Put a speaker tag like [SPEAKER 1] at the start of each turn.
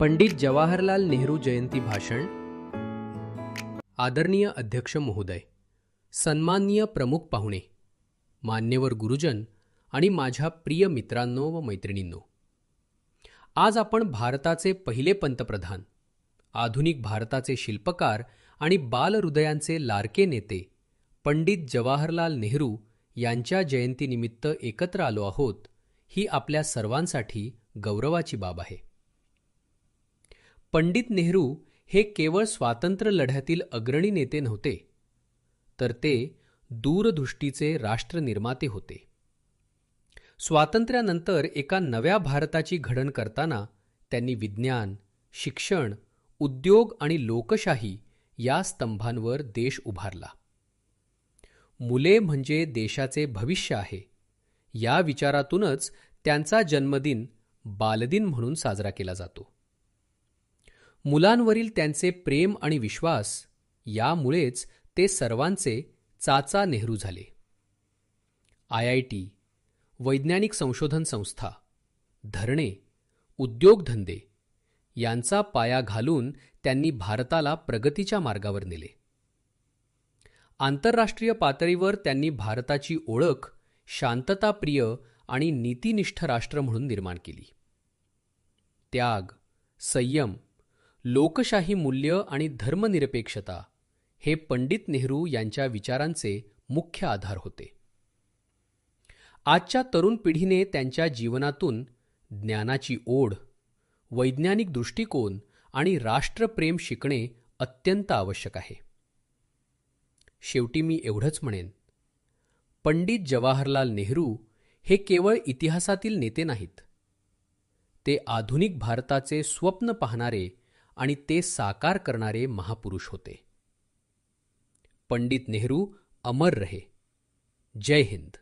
[SPEAKER 1] पंडित जवाहरलाल नेहरू जयंती भाषण. आदरणीय अध्यक्ष महोदय सन्माननीय प्रमुख पाहुणे मान्यवर गुरुजन आणि माझ्या प्रिय मित्रांनो व मैत्रिणींनो. आज आपण भारताचे पहिले पंतप्रधान आधुनिक भारताचे शिल्पकार आणि बालहृदयांचे लाडके नेते पंडित जवाहरलाल नेहरू यांच्या जयंतीनिमित्त एकत्र आलो आहोत ही आपल्या सर्वांसाठी गौरवाची बाब आहे. पंडित नेहरू हे केवळ स्वातंत्र्य लढ्यातील अग्रणी नेते नव्हते तर ते दूरदृष्टीचे राष्ट्रनिर्माते होते. स्वातंत्र्यानंतर एका नव्या भारताची घडण करताना त्यांनी विज्ञान शिक्षण उद्योग आणि लोकशाही या स्तंभांवर देश उभारला. मुले म्हणजे देशाचे भविष्य आहे या विचारातूनच त्यांचा जन्मदिन बालदिन म्हणून साजरा केला जातो. मुलांवरील त्यांचे प्रेम आणि विश्वास यामुळेच ते सर्वांचे चाचा नेहरू झाले. आय आय टी वैज्ञानिक संशोधन संस्था धरणे उद्योगधंदे यांचा पाया घालून त्यांनी भारताला प्रगतीच्या मार्गावर नेले. आंतरराष्ट्रीय पातळीवर त्यांनी भारताची ओळख शांतताप्रिय आणि नीतिनिष्ठ राष्ट्र म्हणून निर्माण केली. त्याग संयम लोकशाही मूल्य आणि धर्मनिरपेक्षता हे पंडित नेहरू यांच्या विचारांचे मुख्य आधार होते. आजच्या तरुण पिढीने त्यांच्या जीवनातून ज्ञानाची ओढ वैज्ञानिक दृष्टिकोन आणि राष्ट्रप्रेम शिकणे अत्यंत आवश्यक आहे. शेवटी मी एवढंच म्हणेन पंडित जवाहरलाल नेहरू हे केवळ इतिहासातील नेते नाहीत. ते आधुनिक भारताचे स्वप्न पाहणारे आणि ते साकार करणारे महापुरुष होते. पंडित नेहरू अमर रहे. जय हिंद.